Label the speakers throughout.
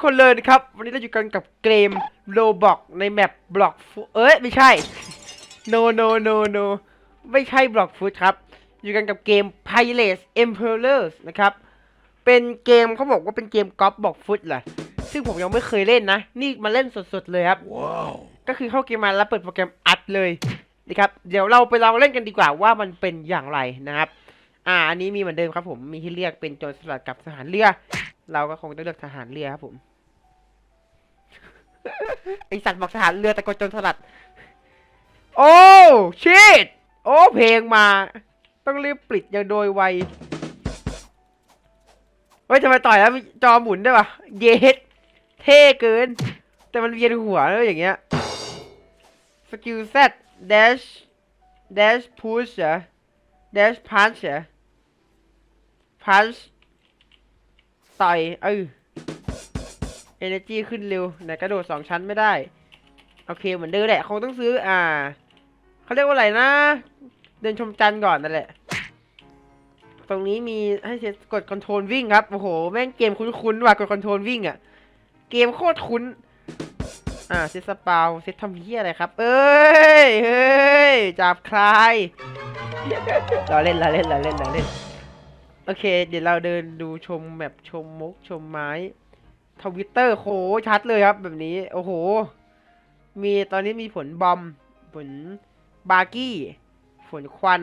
Speaker 1: กคนเลยนะครับ วันนี้เราอยู่กันกับเกมโ o บอกในแมปบล็อกฟูเอ้ยไม่ใช่ no no no no ไม่ใช่บล็อกฟูดครับ อยู่กันกับเกม Pirates Emperors นะครับ เป็นเกมเขาบอกว่าเป็นเกมกอล์ฟบอกฟุตแหละซึ่งผมยังไม่เคยเล่นนะ นี่มาเล่นสดๆเลยครับก็คือเข้าเกมมาแล้วเปิดโปรแกรมอัดเลยนะครับเดี๋ยวเราไปลองเล่นกันดีกว่าว่ามันเป็นอย่างไรนะครับ อ่าอันนี้มีเหมือนเดิมครับผมมีให้เลือกเป็นโจรสลัดกับทหารเรือ เราก็คงต้องเลือกทหารเรือครับผม ไอสัตว์บอกทหารเรือแต่ก็จรสลัด โอ้ชิตโอ้เพลงมา ต้องรีบปิดอย่างโดยไวเฮ้ยทำไมต่อยแล้วจอหมุนได้ปะเย็ดเท่เกิน แต่มันเวียนหัวแล้วอย่างเงี้ยสกิลเซต dash dash push เหรอ dash punch เหรอ punch ต่อยเออ energy ขึ้นเร็วไหนกระโดดสองชั้นไม่ได้ โอเคเหมือนเดิมแหละคงต้องซื้ออ่าเขาเรียกว่าอะไรนะ เดินชมจันทร์ก่อนนั่นแหละ ตรงนี้มีให้เซตกดคอนโทรลวิ่งครับ โอ้โห แม่งเกมคุ้นๆว่ะกดคอนโทรลวิ่งอะ่ะเกมโคตรคุ้น อ่าเซตสปาวเซตทำเฮียอะไรครับ เอ้ย เฮ้ย จับใครเราเล่นเราเล่นเราเล่นเราเล่น โอเค เดี๋ยวเราเดินดูชมแบบชมมุกชมไม้ ทวิตเตอร์โหชัดเลยครับ แบบนี้ โอ้โห มีตอนนี้มีผลบอม ผลบาร์กี้ ผลควัน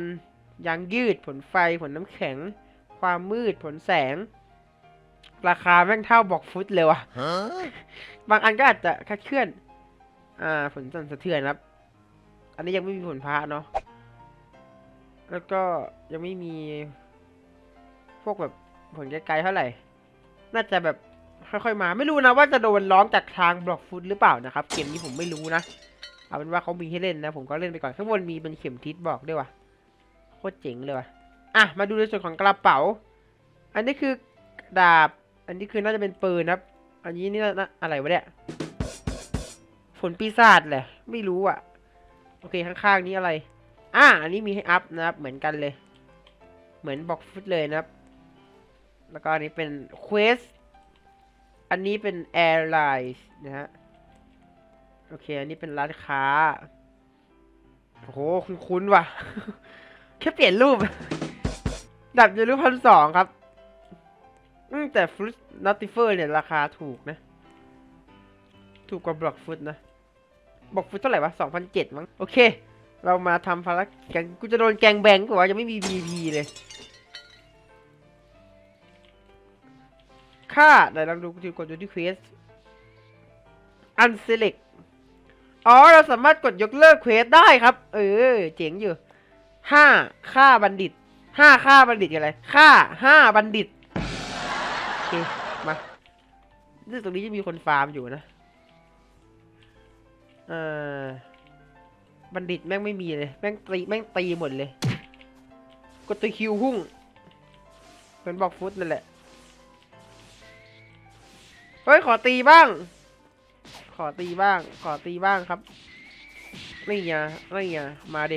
Speaker 1: ยางยืด ผลไฟ ผลน้ำแข็ง ความมืด ผลแสง ราคาแม่งเท่าบอกฟุตเลยว่ะ บางอันก็อาจจะคลาดเคลื่อน อ่า ผลสั่นสะเทือนครับ อันนี้ยังไม่มีผลพระเนาะ แล้วก็ยังไม่มี พวกแบบผลไกลๆเท่าไหร่ น่าจะแบบ ค่อยๆมา ไม่รู้นะว่าจะโดนร้องจากทางบล็อกฟุตหรือเปล่านะครับ เกมนี้ผมไม่รู้นะ เอาเป็นว่าเขามีให้เล่นนะ ผมก็เล่นไปก่อน ข้างบนมีเป็นเข็มทิศบอกด้วยว่ะ โคตรเจ๋งเลยว่ะ อะ มาดูในส่วนของกระเป๋า อันนี้คือดาบ อันนี้คือน่าจะเป็นปืนนะครับ อันนี้นี่น่าอะไรวะเนี่ยผลปีศาจแหละ ไม่รู้อะ โอเคข้างๆนี้อะไร อะ อันนี้มีให้อัพนะครับ เหมือนกันเลย เหมือนบล็อกฟุตเลยนะครับ แล้วก็อันนี้เป็นเควส อันนี้เป็นแอร์ไลน์นะฮะ โอเค อันนี้เป็นร้านค้า โอ้โห คุ้นๆว่ะ แค่เปลี่ยนรูป ดับยูรูพันสองครับแต่ฟรุตนัตติเฟอร์เนี่ย ราคาถูกนะ ถูกกว่าบล็อกฟุตนะ บล็อกฟุตเท่าไหร่วะสองพันเจ็ดมั้ง โอเค เรามาทำภารกิจกัน กูจะโดนแกงแบงกว่ายังไม่มี VP เลย ค่าเดี๋ยวเราดูกดดูที่เควส unselect อ๋อ เราสามารถกดยกเลิกเควสได้ครับ เออ เจ๋งอยู่ห้าค่าบัณฑิตห้าค่าบัณฑิตอะไรค่าห้าบัณฑิตโอเคมาซึ่งตรงนี้จะมีคนฟาร์มอยู่นะเออบัณฑิตแม่งไม่มีเลยแม่งตีแม่งตีหมดเลย กดตัวคิวพุ่งเหมือนบอกฟุตนั่นแหละ เฮ้ยขอตีบ้าง ขอตีบ้าง ขอตีบ้างครับ นี่ไงนี่ไงมาเด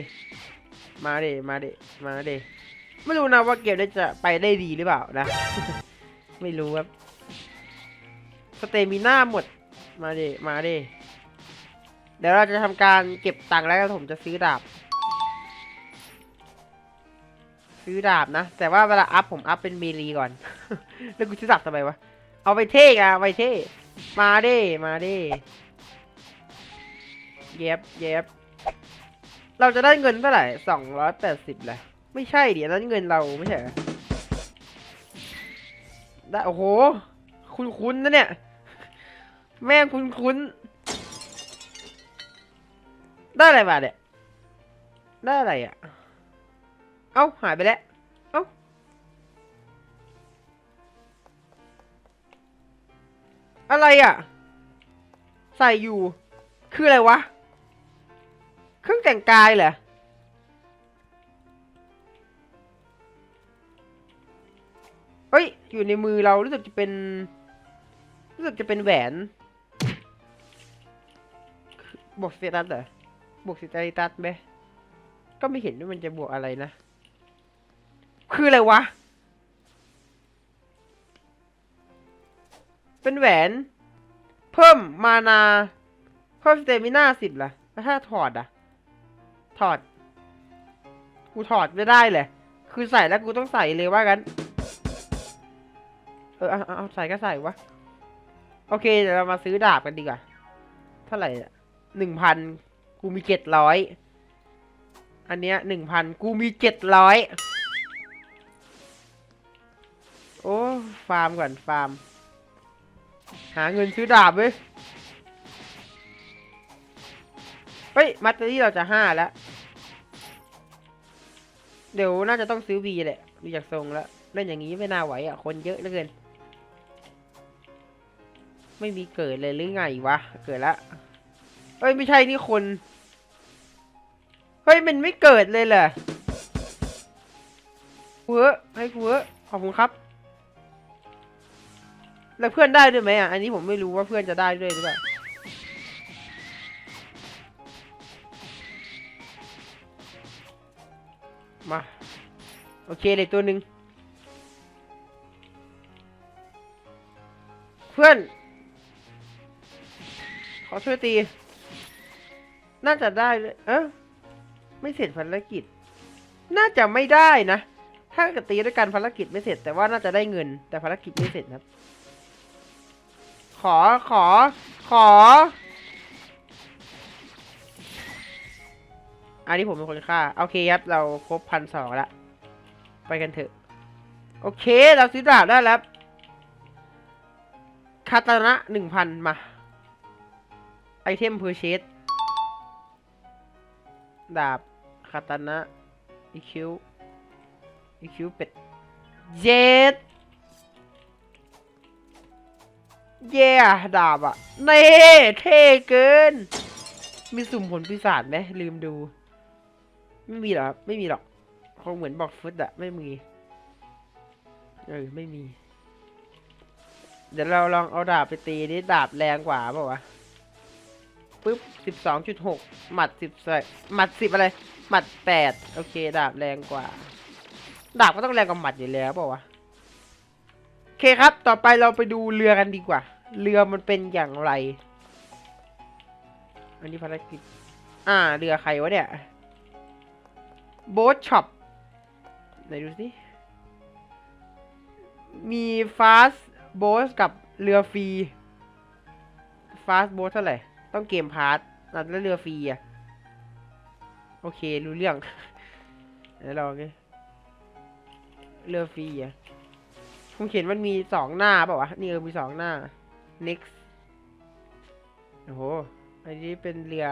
Speaker 1: มาเดมาเดมาเดไม่รู้นะว่าเกมได้จะไปได้ดีหรือเปล่านะ ไม่รู้ครับ สเตมิน่าหมด มาเดมาเดเดี๋ยวเราจะทำการเก็บตังค์แล้วผมจะซื้อดาบ ซื้อดาบนะ แต่ว่าเวลาอัพผมอัพเป็นเมลีก่อน แล้วกูซื้อดาบทำไมวะ เอาไปเท่อะไปเท่ มาดิ มาดิ เย็บเย็บ เราจะได้เงินเท่าไหร่สองร้อยแปดสิบเลยไม่ใช่เดี๋ยวนั้นเงินเราไม่ใช่ ได้ โอ้โห คุณคุ้นๆนะเนี่ย แม่งคุ้นคุ้นๆได้อะไรมาเนี่ย ได้อะไรอะ เอ้า หายไปแล้ว อะไรอะ ใส่อยู่ คืออะไรวะ เครื่องแต่งกายเหรอ เฮ้ย อยู่ในมือเรารู้สึกจะเป็น รู้สึกจะเป็นแหวนบวกสเตตัสเหรอบวกสเตตัสไหมก็ไม่เห็นว่ามันจะบวกอะไรนะ คืออะไรวะ เป็นแหวน เพิ่มมานาเพิ่มสเตมิน่าสิบล่ะแล้วถ้าถอดอะ ถอด กูถอดไม่ได้เลยคือใส่แล้วกูต้องใส่เลยว่ากัน เออเอาเอาเอาใส่ก็ใส่วะ โอเคเดี๋ยวเรามาซื้อดาบกันดีกว่า เท่าไหร่หนึ่งพันกูมีเจ็ดร้อย อันเนี้ยหนึ่งพันกูมีเจ็ดร้อย โอ้ ฟาร์มก่อน ฟาร์ม หาเงินซื้อดาบเว้ยเฮ้ยมัตเตอรี่เราจะห้าแล้ว เดี๋ยวน่าจะต้องซื้อวีแหละดูจากทรงแล้วเล่นอย่างนี้ไม่น่าไหวอะ คนเยอะเหลือเกิน ไม่มีเกิดเลยหรือไงวะ เกิดละเฮ้ย ไม่ใช่นี่คน เฮ้ย มันไม่เกิดเลยเหรอกูเหอให้กูเหอขอบคุณครับ แล้วเพื่อนได้ด้วยไหมอะ อันนี้ผมไม่รู้ว่าเพื่อนจะได้ด้วยหรือเปล่า มา โอเคเลยตัวหนึ่ง เพื่อน ขอช่วยตี น่าจะได้เลย เออไม่เสร็จภารกิจ น่าจะไม่ได้นะ ถ้ากตีด้วยกันภารกิจไม่เสร็จ แต่ว่าน่าจะได้เงิน แต่ภารกิจไม่เสร็จครับ ขอขอขอ อันนี้ผมเป็นคนฆ่า โอเคครับเราครบพันสองละ ไปกันเถอะ โอเคเราซื้อดาบได้แล้วคาตานะหนึ่งพันมา ไอเทมเพอร์เชสดาบคาตานะอีคิวอีคิวเป็ดเจ็ด เย่ดาบอะเน่เท่เกิน มีสุ่มผลปีศาจไหมลืมดู ไม่มีหรอไม่มีหรอกคงเหมือนบอกฟุตอะไม่มีเออไม่มี เดี๋ยวเราลองเอาดาบไปตีนี่ดาบแรงกว่าเปล่าวะปึ๊บสิบสองจุดหกหมัดสิบหมัดสิบอะไร หมัดแปดโอเค ดาบแรงกว่า ดาบก็ต้องแรงกว่าหมัดอยู่แล้วเปล่าวะ เคครับ ต่อไปเราไปดูเรือกันดีกว่า เรือมันเป็นอย่างไร อันนี้ภารกิจ อ่า เรือใครวะเนี่ย โบ๊ทช็อป ไหนดูสิ มีฟาสโบ๊ทกับเรือฟรี ฟาสโบ๊ทเท่าไหร่ ต้องเกมพาร์ทแล้วเรือฟรีอะโอเค รู้เรื่องเดี๋ยวลองเรือฟรีอะ ผมเขียนมันมีสองหน้าเปล่าวะ นี่เออมีสองหน้า next โอ้โห อันนี้เป็นเรือ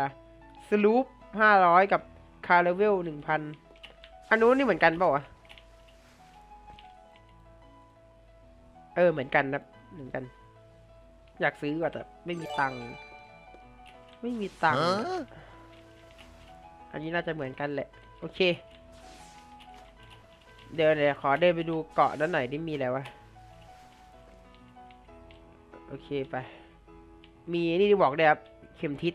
Speaker 1: สลูปห้าร้อยกับคาร์เวลหนึ่งพันอันนู้นนี่เหมือนกันเปล่าวะ เออเหมือนกันนะเหมือนกัน อยากซื้อว่ะแต่ไม่มีตังค์ไม่มีตังค์อะอันนี้น่าจะเหมือนกันแหละ โอเค เดี๋ยวเดี๋ยวขอเดินไปดูเกาะด้านไหนที่มีอะไรวะ โอเคไป มีนี่ที่บอกได้ครับ เข็มทิศ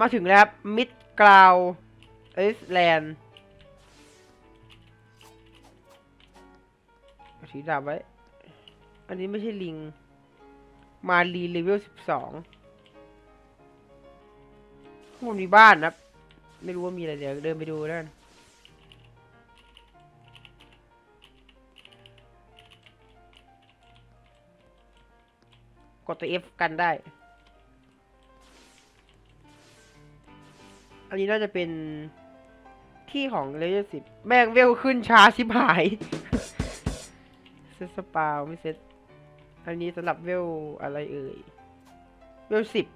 Speaker 1: มาถึงแล้วครับ มิดกราวเอสแลนด์สีดำไว้ อันนี้ไม่ใช่ลิง มารีเลเวลสิบสองข้างบนมีบ้านนะครับ ไม่รู้ว่ามีอะไรเดี๋ยวเดินไปดูแล้วกัน กดตัว F กันได้ อันนี้น่าจะเป็นที่ของเลเวลสิบแม่งเวลขึ้นช้าชิบหาย เซตสปาวไม่เซตอันนี้สำหรับเวลอะไรเอ่ย เวลสิบ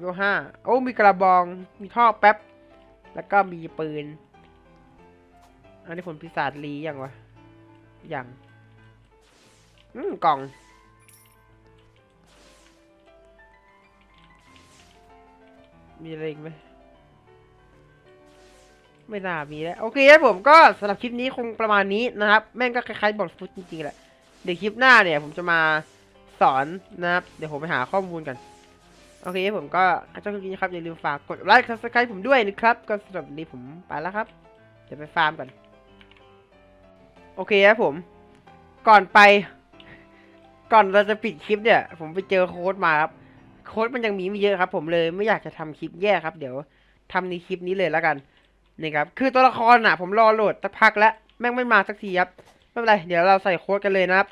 Speaker 1: เวลห้าโอ้ มีกระบอง มีท่อแป๊บ แล้วก็มีปืน อันนี้ผลปีศาจลีอยังวะ อยังอืม กล่อง มีอะไรอีกไหมไม่น่ามีแล้ว โอเคครับผมก็สำหรับคลิปนี้คงประมาณนี้นะครับ แม่งก็คล้ายๆบอลฟุตจริงๆแหละ เดี๋ยวคลิปหน้าเนี่ย ผมจะมาสอนนะครับ เดี๋ยวผมไปหาข้อมูลกัน โอเคผมก็ถ้าชอบคลิปนี้ครับ อย่าลืมฝากกดไลค์ซับสไครต์ผมด้วยนะครับ ก็สำหรับวันนี้ผมไปแล้วครับ เดี๋ยวไปฟาร์มกัน โอเคครับผม ก่อนไป ก่อนเราจะปิดคลิปเนี่ย ผมไปเจอโค้ดมาครับ โค้ดมันยังมีไม่เยอะครับ ผมเลยไม่อยากจะทำคลิปแยกครับ เดี๋ยวทำในคลิปนี้เลยแล้วกันนี่ครับคือตัวละครอะ ผมรอโหลดสักพักแล้วแม่งไม่มาสักทีครับไม่เป็นไรเดี๋ยวเราใส่โค้ดกันเลยนะครับ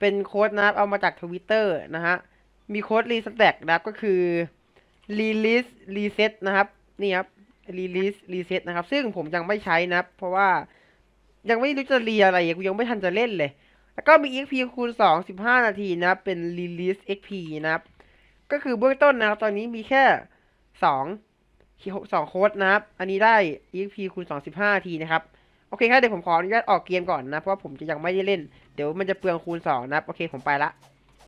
Speaker 1: เป็นโค้ดนะครับเอามาจากทวิตเตอร์นะฮะมีโค้ดรีสแต็กนะครับก็คือ release reset นะครับนี่ครับ release reset นะครับ ซึ่งผมยังไม่ใช้นะครับ เพราะว่ายังไม่รู้จะรีอะไรอะกูยังไม่ทันจะเล่นเลย แล้วก็มี XP คูณ2 15 นาทีนะครับเป็น release XP นะครับ ก็คือเบื้องต้นนะครับ ตอนนี้มีแค่สองสองโค้ดนะครับ อันนี้ได้ XP คูณ2 15นาทีนะครับ โอเคครับเดี๋ยวผมขออนุญาตออกเกมก่อนนะ เพราะว่าผมจะยังไม่ได้เล่น เดี๋ยวมันจะเปลืองคูณ2นะครับ โอเคผมไปละ